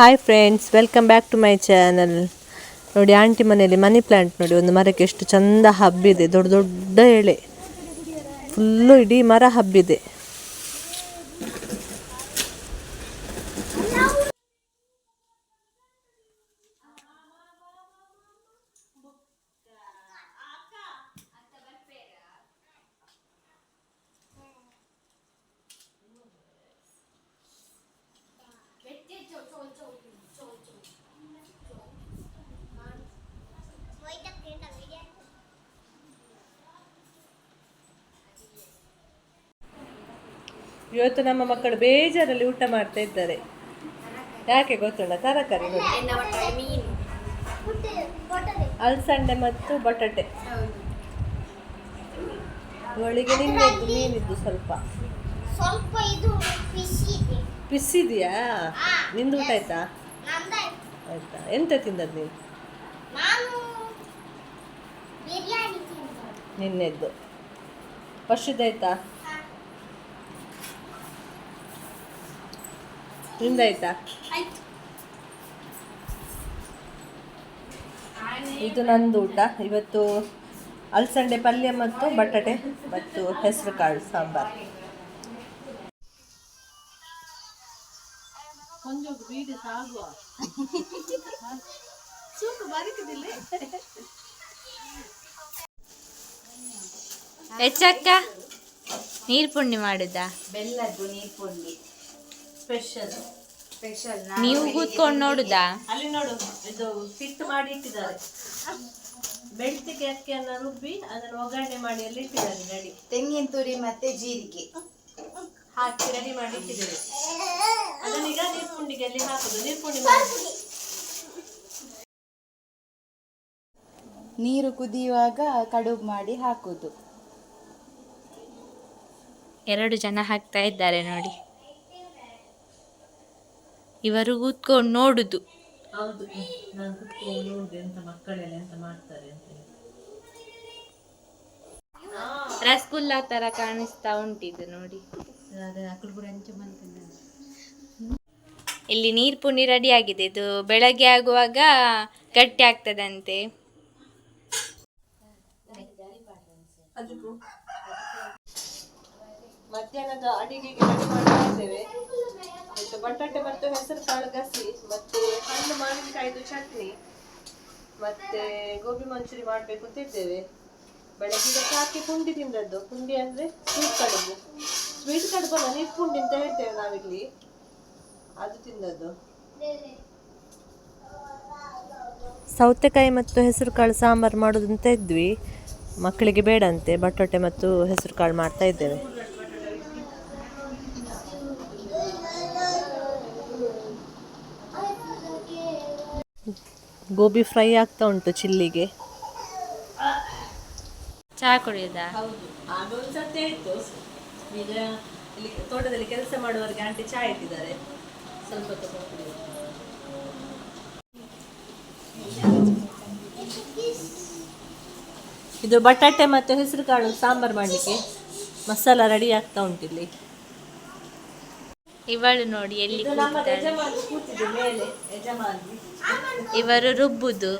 Hi friends welcome back to my channel ನೋಡಿ aunty ಮನೆಯಲ್ಲಿ money plant ನೋಡಿ, ಒಂದು ಮರಕ್ಕೆ ಎಷ್ಟು ಚಂದ ಹಬ್ಬಿದೆ. ದೊಡ್ಡ ದೊಡ್ಡ ಎಳೆ. ಫುಲ್ಲು ಇಡೀ ಮರ ಹಬ್ಬಿದೆ. ಇವತ್ತು ನಮ್ಮ ಮಕ್ಕಳು ಬೇಜಾರಲ್ಲಿ ಊಟ ಮಾಡ್ತಾ ಇದ್ದಾರೆ. ಯಾಕೆ ಗೊತ್ತುಂಟ? ತರಕಾರಿ ಅಲ್ಸಂಡೆ ಅಲಸಂಡೆ ಮತ್ತು ಬಟಾಟೆ. ಒಳಗೆ ನಿನ್ನೆದ್ದು ಮೀನಿದ್ದು ಸ್ವಲ್ಪ. ಬಿಸಿದೆಯಾ? ನಿಂದು ಊಟ ಆಯ್ತಾ? ಆಯ್ತಾ. ಎಂತ ತಿಂದದ್ದು ನೀನು? ನಿನ್ನೆದ್ದು. ವರ್ಷದಾಯ್ತಾ ನಿಂದಾಯ್ತಾ ಆಯ್ತು? ಇದು ನಂದು ಊಟ. ಇವತ್ತು ಅಲ್ಸಂಡೆ ಪಲ್ಯ ಮತ್ತು ಬಟಾಟೆ ಮತ್ತು ಹೆಸರು ಕಾಳು ಸಾಂಬಾರ್. ಕೊಂಚ ಬೀಡಿ ಸಾಗುವ. ಸೂಪು ಬರಿಕದಿಲ್ಲ ಹೆಚ್ಚಕ್ಕ ನೀರು ಪುಂಡಿ ಮಾಡಿದ್ದ? ಬೆಲ್ಲದ್ದು ನೀರು ಪುಂಡಿ ಸ್ಪೆಷಲ್ ಸ್ಪೆಷಲ್ ನೀವು ಕೂತ್ಕೊಂಡು ನೋಡುದಾ? ಅಲ್ಲಿ ನೋಡು ಇದು ಸಿಟ್ಟು ಮಾಡಿ ಇಟ್ಟಿದ್ದಾರೆ. ಬೆಳ್ತಿಗೆ ಅಕ್ಕಿಯನ್ನು ರುಬ್ಬಿ ಅದನ್ನು ಒಗ್ಗರಣೆ ಮಾಡಿ ಅಲ್ಲಿ ಇಟ್ಟಿದ್ದಾರೆ ರೆಡಿ ತೆಂಗಿನ ತುರಿ ಮತ್ತೆ ಜೀರಿಗೆ. ಹಾಕಿ ರೆಡಿ ಮಾಡಿ ಇಟ್ಟಿದ್ದೇವೆ. ಅದನ್ನೀಗ ನೀರ್ಪುಂಡಿಗೆ ಅಲ್ಲಿ ಹಾಕುದು. ನೀರ್ಪುಂಡಿ ಮಾಡಿ. ನೀರು ಕುದಿಯುವಾಗ ಕಡುಬು ಮಾಡಿ ಹಾಕುದು. ಎರಡು ಜನ ಹಾಕ್ತಾ ಇದ್ದಾರೆ ನೋಡಿ. ಇವರು ಕೂತ್ಕೊಂಡು ನೋಡುದು. ಹೌದು ನಾನು ಕುತ್ಕೊಂಡು ನೋಡಿದೆ ಎಂತ ಮಕ್ಕಳೆಲ್ಲ ಎಂತ ಮಾಡ್ತಾರೆ ಅಂತ. ರಸಗುಲ್ಲ ತರ ಕಾಣಿಸ್ತಾ ಉಂಟಿದು ನೋಡಿ. ಇಲ್ಲಿ ನೀರು ಪುಣಿ ರೆಡಿ ಆಗಿದೆ. ಇದು ಬೆಳಗ್ಗೆ ಆಗುವಾಗ ಗಟ್ಟಿ ಆಗ್ತದಂತೆ. ಮಧ್ಯಾಹ್ನದ ಅಡಿಗೆಗೆ ಬಟಾಟೆ ಮತ್ತು ಹೆಸರು ಕಾಳು ಗಸಿ ಮತ್ತೆ ಹಣ್ಣು, ಮಾವಿನಕಾಯಿದು, ಚಟ್ನಿ, ಮತ್ತೆ ಗೋಬಿ ಮಂಚೂರಿ ಮಾಡಬೇಕು ಅಂತ ಇದ್ದೇವೆ. ಬೆಳಗ್ಗೆ ಹಾಕಿ ಪುಂಡಿ ತಿಂದದ್ದು. ಪುಂಡಿ ಅಂದ್ರೆ ಸ್ವೀಟ್ ಕಡುಬು. ಸ್ವೀಟ್ ಕಡುಬು ಅಲ್ಲ ನೀರು ಪುಂಡಿ ಅಂತ ಹೇಳ್ತೇವೆ ನಾವಿಲ್ಲಿ. ಅದು ತಿಂದದ್ದು. ಸೌತೆಕಾಯಿ ಮತ್ತು ಹೆಸರು ಕಾಳು ಸಾಂಬಾರು ಮಾಡೋದಂತ ಇದ್ವಿ. ಮಕ್ಕಳಿಗೆ ಬೇಡಂತೆ ಬಟಾಟೆ ಮತ್ತು ಹೆಸರು ಕಾಳು ಮಾಡ್ತಾ ಇದ್ದೇವೆ. ಗೋಬಿ ಫ್ರೈ ಆಗ್ತಾ ಉಂಟು ಚಿಲ್ಲಿಗೆ. ಚಹಾ ಕುಡಿಯೋದಾ? ಒಂದು ಸತ್ಯ ಇತ್ತು ಈಗ ಇಲ್ಲಿ ತೋಟದಲ್ಲಿ ಕೆಲಸ ಮಾಡುವವರಿಗೆ ಆಂಟಿ ಚಹಾ ಇಟ್ಟಿದ್ದಾರೆ. ಸ್ವಲ್ಪ ಇದು ಬಟಾಟೆ ಮತ್ತು ಹೆಸರು ಕಾಳು ಸಾಂಬಾರು ಮಾಡಲಿಕ್ಕೆ ಮಸಾಲ ರೆಡಿ ಆಗ್ತಾ ಉಂಟಿಲ್ಲಿ. ಇವಳು ನೋಡಿ ಎಲ್ಲಿ ಇವರು ರುಬ್ಬುದು.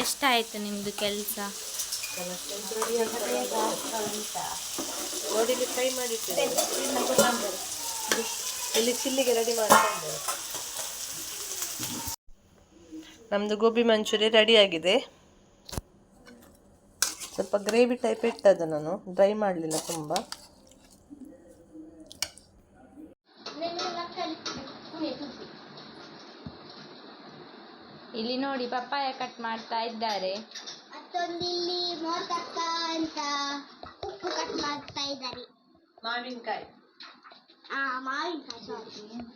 ಎಷ್ಟಾಯ್ತು ನಿಮ್ದು ಕೆಲಸ? ನಮ್ದು ಫ್ರೈ ಮಾಡಿಟ್ಟಿದ್ದೇವೆ ಇಲ್ಲಿ ಚಿಲ್ಲಿಗೆ ರೆಡಿ ನಮ್ಮದು ಗೋಬಿ ಮಂಚೂರಿ ರೆಡಿ ಆಗಿದೆ. ಸ್ವಲ್ಪ ಗ್ರೇವಿ ಟೈಪ್ ಇಟ್ಟದ್ದು ನಾನು. ಡ್ರೈ ಮಾಡಲಿಲ್ಲ ತುಂಬ. ಇಲ್ಲಿ ನೋಡಿ ಪಪ್ಪಾಯ ಕಟ್ ಮಾಡ್ತಾ ಇದ್ದಾರೆ ಮತ್ತೊಂದು ಇಲ್ಲಿ ಮೋದಕ ಅಂತ ಉಪ್ಪು ಕಟ್ ಮಾಡ್ತಾ ಇದ್ದಾರೆ ಮಾವಿನಕಾಯಿ ಆ ಮಾವಿನಕಾಯಿ ಸಾರಿ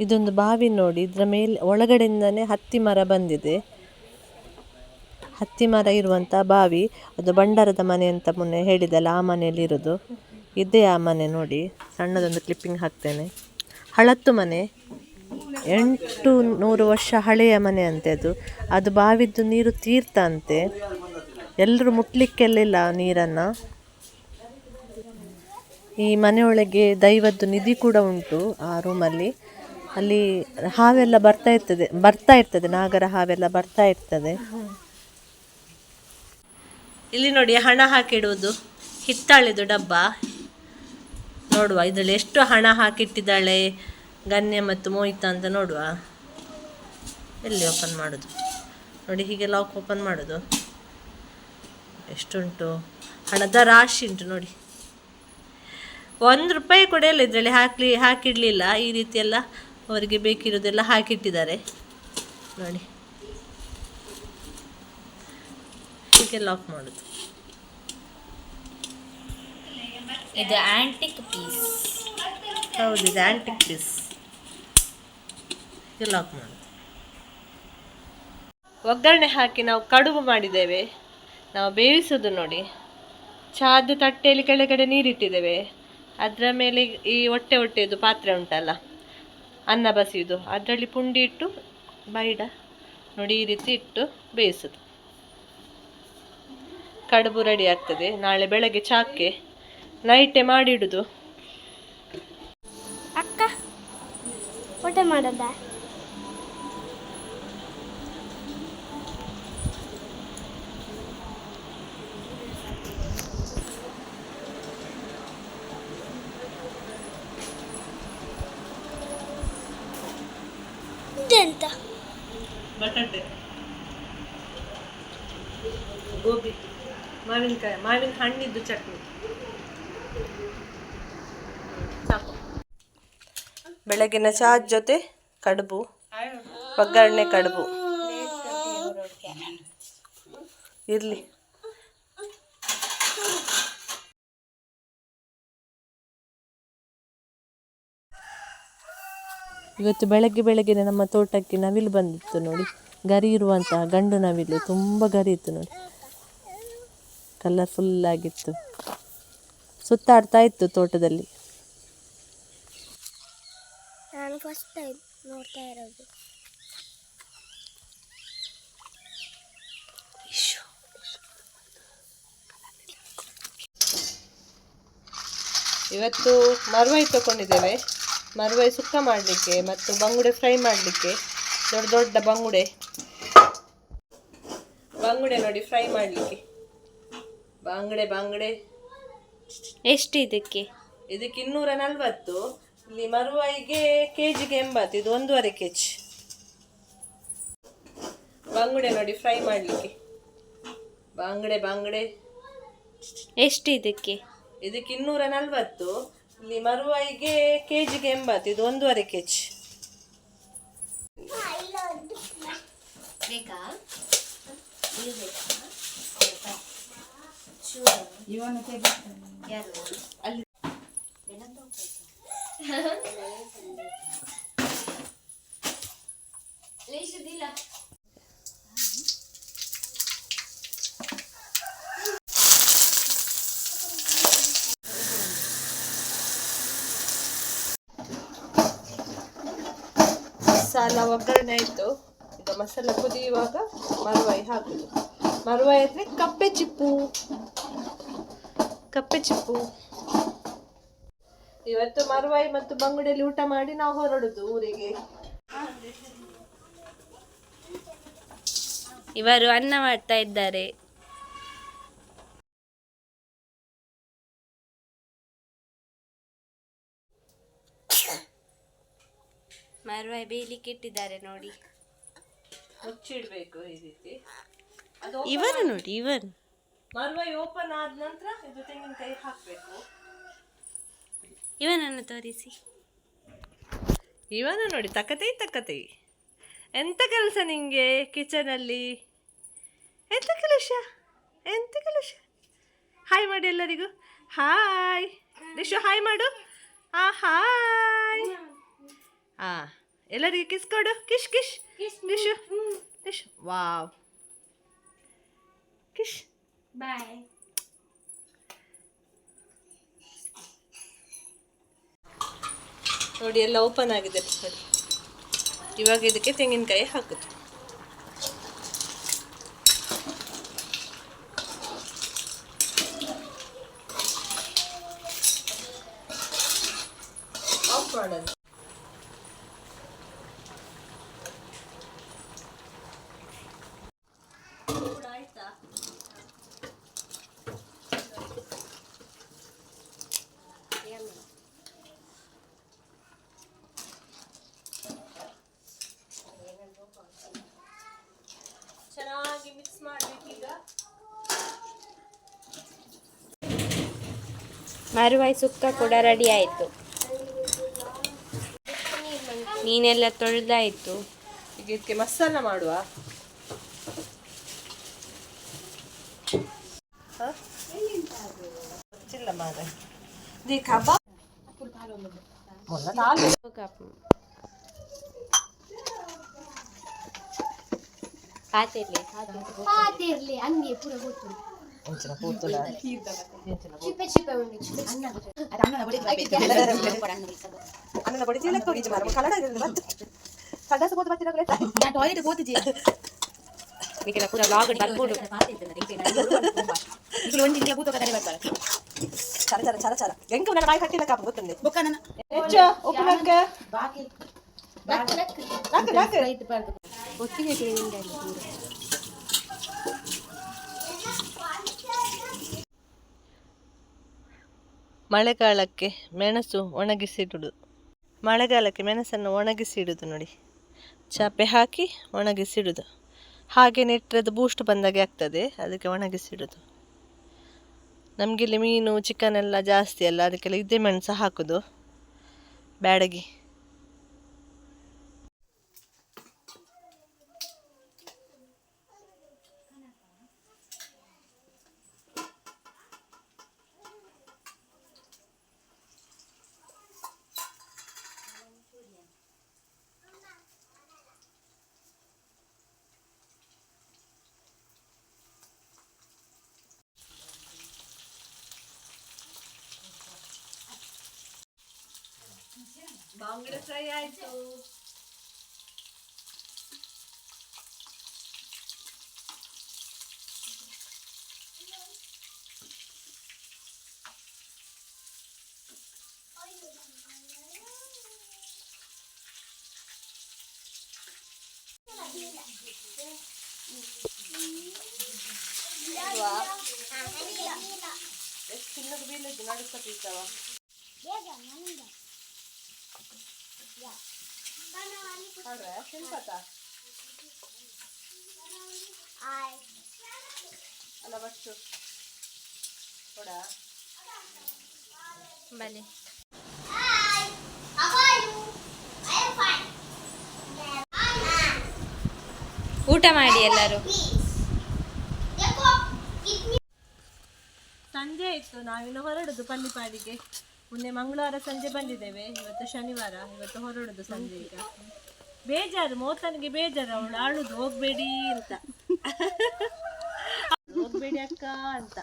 ಇದೊಂದು ಬಾವಿ ನೋಡಿ, ಇದರ ಮೇಲೆ, ಒಳಗಡೆಯಿಂದನೇ ಹತ್ತಿ ಮರ ಬಂದಿದೆ. ಹತ್ತಿ ಮರ ಇರುವಂಥ ಬಾವಿ, ಅದು ಬಂಡಾರದ ಮನೆ ಅಂತ ಮೊನ್ನೆ ಹೇಳಿದಲ್ಲ, ಆ ಮನೆಯಲ್ಲಿ ಇರೋದು. ಇದೇ ಆ ಮನೆ ನೋಡಿ, ಸಣ್ಣದೊಂದು ಕ್ಲಿಪ್ಪಿಂಗ್ ಹಾಕ್ತೇನೆ. ಹಳತ್ತು ಮನೆ, ಎಂಟು ನೂರು ವರ್ಷ ಹಳೆಯ ಮನೆ ಅಂತೆ ಅದು. ಅದು ಬಾವಿದ್ದು ನೀರು ತೀರ್ಥ ಅಂತೆ. ಎಲ್ಲರೂ ಮುಟ್ಲಿಕ್ಕೆಲ್ಲ ನೀರನ್ನು. ಈ ಮನೆಯೊಳಗೆ ದೈವದ್ದು ನಿಧಿ ಕೂಡ ಉಂಟು ಆ ರೂಮಲ್ಲಿ ಅಲ್ಲಿ ಹಾವೆಲ್ಲ ಬರ್ತಾ ಇರ್ತದೆ ಬರ್ತಾ ಇರ್ತದೆ, ನಾಗರ ಹಾವೆಲ್ಲ ಬರ್ತಾ ಇರ್ತದೆ. ಇಲ್ಲಿ ನೋಡಿ ಹಣ ಹಾಕಿಡುವುದು, ಹಿತ್ತಾಳಿದು ಡಬ್ಬ. ನೋಡುವ, ಇದರಲ್ಲಿ ಎಷ್ಟು ಹಣ ಹಾಕಿಟ್ಟಿದ್ದಾಳೆ, ಗನ್ಯ ಮತ್ತು ಮೋಹಿತ ಅಂತ ನೋಡುವ. ಎಲ್ಲಿ ಓಪನ್ ಮಾಡೋದು? ನೋಡಿ, ಹೀಗೆ ಲಾಕ್ ಓಪನ್ ಮಾಡೋದು. ಎಷ್ಟುಂಟು? ಹಣದ ರಾಶಿ ಉಂಟು ನೋಡಿ. ಒಂದು ರೂಪಾಯಿ ಕೂಡ ಇಲ್ಲ ಇದರಲ್ಲಿ, ಹಾಕಲಿ, ಹಾಕಿಡಲಿಲ್ಲ, ಈ ರೀತಿಯೆಲ್ಲ ಅವರಿಗೆ ಬೇಕಿರೋದೆಲ್ಲ ಹಾಕಿಟ್ಟಿದ್ದಾರೆ. ನೋಡಿ. ಹೀಗೆ ಲಾಕ್ ಮಾಡೋದು. ಇದು ಆಂಟಿಕ್ ಪೀಸ್ ಹೌದು ಇದು ಆ್ಯಂಟಿಕ್ ಪೀಸ್ ಹೀಗೆ ಲಾಕ್ ಮಾಡೋದು. ಒಗ್ಗರಣೆ ಹಾಕಿ ನಾವು ಕಡುಬು ಮಾಡಿದ್ದೇವೆ. ನಾವು ಬೇಯಿಸೋದು ನೋಡಿ. ಚಾದು ತಟ್ಟೆಯಲ್ಲಿ ಕೆಳಗಡೆ ನೀರಿಟ್ಟಿದ್ದೇವೆ. ಅದರ ಮೇಲೆ ಈ ಹೊಟ್ಟೆ ಹೊಟ್ಟೆದು ಪಾತ್ರೆ ಉಂಟಲ್ಲ. ಅನ್ನ ಬಸಿದು ಅದರಲ್ಲಿ ಪುಂಡಿ ಇಟ್ಟು ಬೈಡ ನೋಡಿ ಈ ರೀತಿ ಇಟ್ಟು ಬೇಯಿಸೋದು. ಕಡುಬು ರೆಡಿ ಆಗ್ತದೆ. ನಾಳೆ ಬೆಳಗ್ಗೆ ಚಾಕ್ಕೆ ನೈಟೆ ಮಾಡಿಡುದು. ಅಕ್ಕ, ಊಟ ಮಾಡದ ಇದೆಂತ ಬಟಾಟೆ ಗೋಬಿ ಮಾವಿನಕಾಯಿ ಮಾವಿನ ಹಣ್ಣಿದ್ದು ಚಟ್ನಿ. ಸಾಕು. ಬೆಳಗಿನ ಚಹಾ ಜೊತೆ ಕಡುಬು ಒಗ್ಗರಣೆ ಕಡುಬು. ಇರಲಿ. ಇವತ್ತು ಬೆಳಗ್ಗೆ ಬೆಳಗ್ಗೆನೆ ನಮ್ಮ ತೋಟಕ್ಕೆ ನವಿಲು ಬಂದಿತ್ತು ನೋಡಿ. ಗರಿ ಇರುವಂತಹ ಗಂಡು ನವಿಲು ತುಂಬ ಗರಿ ಇತ್ತು ನೋಡಿ. ಕಲರ್ಫುಲ್ ಆಗಿತ್ತು ಸುತ್ತಾಡ್ತಾ ಇತ್ತು ತೋಟದಲ್ಲಿ. ನಾನು ಫಸ್ಟ್ ಟೈಮ್ ನೋಡ್ತಾ ಇರೋದು. ಇವತ್ತು ಮರುವೈ ತಗೊಂಡಿದ್ದೇವೆ. ಮರುವೈ ಸುಕ್ಕ ಮಾಡಲಿಕ್ಕೆ ಮತ್ತು ಬಂಗುಡೆ ಫ್ರೈ ಮಾಡಲಿಕ್ಕೆ. ದೊಡ್ಡ ದೊಡ್ಡ ಬಂಗುಡೆ. ಬಂಗುಡೆ ನೋಡಿ ಫ್ರೈ ಮಾಡಲಿಕ್ಕೆ. ಬಂಗುಡೆ ಬಾಂಗ್ಡೆ. ಎಷ್ಟು ಇದಕ್ಕೆ ಇದಕ್ಕೆ ಇನ್ನೂರ ನಲ್ವತ್ತು. ಇಲ್ಲಿ ಮರುವಾಯಿಗೆ ಕೆ ಜಿಗೆ ಎಂಬತ್ತು ಇದು ಒಂದೂವರೆ ಕೆ ಜಿ ಬಂಗುಡೆ ನೋಡಿ ಫ್ರೈ ಮಾಡಲಿಕ್ಕೆ. ಬಾಂಗ್ಡೆ ಬಾಂಗ್ಡೆ. ಎಷ್ಟು ಇದಕ್ಕೆ ಇದಕ್ಕೆ ಇನ್ನೂರ ನಲ್ವತ್ತು. ಇಲ್ಲಿ ಮರುವಾಯಿಗೆ ಕೆ ಜಿಗೆ ಎಂಬತ್ತು ಇದು ಒಂದೂವರೆ ಕೆ ಜಿ ಬೇಕಾ ಇವನು ತೆಗೆ ಅಲ್ಲಿ ಮಸಾಲ ಒಗ್ಗರಣೆ ಆಯಿತು. ಈಗ ಮಸಾಲ ಕುದಿಯುವಾಗ ಮರುವಾಯಿ ಹಾಕುದು. ಮರುವಾಯಿ ಅಂದರೆ ಕಪ್ಪೆ ಚಿಪ್ಪು. ಕಪ್ಪೆ ಚಿಪ್ಪು. ಇವತ್ತು ಮರುವಾಯಿ ಮತ್ತು ಬಂಗುಡಿಯಲ್ಲಿ ಊಟ ಮಾಡಿ ನಾವು ಹೊರಡುದು ಊರಿಗೆ. ಇವರು ಅನ್ನ ಮಾಡ್ತಾ ಇದ್ದಾರೆ. ಮರುವಾಯಿ ಬೇಯಲಿಕ್ಕೆ ಇಟ್ಟಿದ್ದಾರೆ ನೋಡಿ. ಮುಚ್ಚಿಡ್ಬೇಕು ಈ ರೀತಿ. ಇವರು ನೋಡಿ ಇವರು. ಮರುವಾಯಿ ಓಪನ್ ಆದ ನಂತರ ಇದು ತೆಂಗಿನಕಾಯಿ ಹಾಕಬೇಕು. ಇವನನ್ನು ತೋರಿಸಿ. ಇವನ ನೋಡಿ ತಕ್ಕತೈ ತಕ್ಕತೈ ಎಂತ ಕೆಲಸ ನಿಂಗೆ ಕಿಚನಲ್ಲಿ? ಎಂತ ಕೆಲಸ? ಎಂತ ಕೆಲಸ? ಹಾಯ್ ಮಾಡಿ ಎಲ್ಲರಿಗೂ. ಹಾಯ್ ರಿಶು ಹಾಯ್ ಮಾಡು. ಆ ಹಾಯ್ ಆ ಎಲ್ಲರಿಗೂ ಕಿಸ್ ಕೊಡು. ಕಿಶ್ ಕಿಶ್ ಕಿಶ್ ದಿಶು ವಾವ್ ಕಿಶ್ ಬಾಯ್ ನೋಡಿ ಎಲ್ಲ ಓಪನ್ ಆಗಿದೆ ನೋಡಿ. ಇವಾಗ ಇದಕ್ಕೆ ತೆಂಗಿನಕಾಯಿ ಹಾಕುದು. ಆಫ್ ಮಾಡೋದು ಕೂಡ ಆಯ್ತಾ ಚೆನ್ನಾಗಿ ಮಿಕ್ಸ್ ಮಾಡ್ಬೇಕೀಗ ಮರುವಾಯಿ ಸುಕ್ಕ ಕೂಡ ರೆಡಿ ಆಯಿತು. ಮೀನೆಲ್ಲ ತೊಳೆದಾಯಿತು. ಈಗ ಇದಕ್ಕೆ ಮಸಾಲ ಮಾಡುವ. ಪಾತಿರ್ಲಿ ಪಾತಿರ್ಲಿ. ಹಂಗೆ ಪೂರ ಗೊತ್ತು ಒಂಚಿನ ಪೂತುಲ. ಚಿಪ್ಪೆ ಚಿಪ್ಪೆ ಉಂಡು ಚಿಪ್ಪೆ ಅನ್ನನ ಬಡಿ ಚೀಲಕ್ಕೆ ಹೋಗಿಜ್ಜಿ ಮಾರೆ, ಕನ್ನಡ ಇರೋದು ಬಂತು. ಸಂಡಾಸ ಹೋದ ಬರ್ತೀರಾ ಗೊತ್ತಾ? ಈಗೆಲ್ಲ ಪೂರ ಲಾಗ್ ಬರ್ಬೋದು ಚರ ಚರ ಚರ ಚರ ಎಂಕ ನನ್ನ ಬಾಯಿ ಕಟ್ಟಿಲ್ಲ ಕಾಪ ಗೊತ್ತುಂಡೆ ಹೆಚ್ಚು ಉಪ್ಪು ನಕ್ಕ ನಕ್ಕ ನಕ್ಕ ಒಟ್ಟಿಗೆ ತಿಂದಲ್ಲಿ ಪೂರ ಮಳೆಗಾಲಕ್ಕೆ ಮೆಣಸು ಒಣಗಿಸಿಡುವುದು ಮಳೆಗಾಲಕ್ಕೆ ಮೆಣಸನ್ನು ಒಣಗಿಸಿಡುದು ನೋಡಿ. ಚಾಪೆ ಹಾಕಿ ಒಣಗಿಸಿಡುದು. ಹಾಗೆ ನೆಟ್ಟರೆ ಅದು ಬೂಸ್ಟ್ ಬಂದಾಗೆ ಆಗ್ತದೆ, ಅದಕ್ಕೆ ಒಣಗಿಸಿಡುದು. ನಮಗಿಲ್ಲಿ ಮೀನು ಚಿಕನ್ ಎಲ್ಲ ಜಾಸ್ತಿ ಅಲ್ಲ, ಅದಕ್ಕೆಲ್ಲ ಇದೇ ಮೆಣಸು ಹಾಕೋದು. ಬ್ಯಾಡಗಿ. ಬಾಂಗಡೆ ಫ್ರೈ ಆಯಿತು ಎಷ್ಟು ಚಿನ್ನದ ಬೀಳದ್ದು ನಡುತ್ತ ಬೀಳ್ತಾವ ನೋಡ್ರೆ ತಿನ್ಕತ್ತ ಅಲ್ಲ ಬಸ್ಸು. ಕೊಡ. ಬಲೆ ಊಟ ಮಾಡಿ ಎಲ್ಲರೂ. ಸಂಜೆ ಇತ್ತು ನಾವಿನ್ನು ಹೊರಡುದು ಪಲ್ಲಿಪಾಡಿಗೆ ಮೊನ್ನೆ ಮಂಗಳವಾರ, ಸಂಜೆ ಬಂದಿದ್ದೇವೆ. ಇವತ್ತು ಶನಿವಾರ, ಇವತ್ತು ಹೊರಡುದು ಸಂಜೆ ಈಗ. ಬೇಜಾರು, ಮೋತನಿಗೆ ಬೇಜಾರು, ಅವಳು ಆಳುದು ಹೋಗ್ಬೇಡಿ ಅಂತ. ಹೋಗ್ಬೇಡಿ ಅಕ್ಕ ಅಂತ.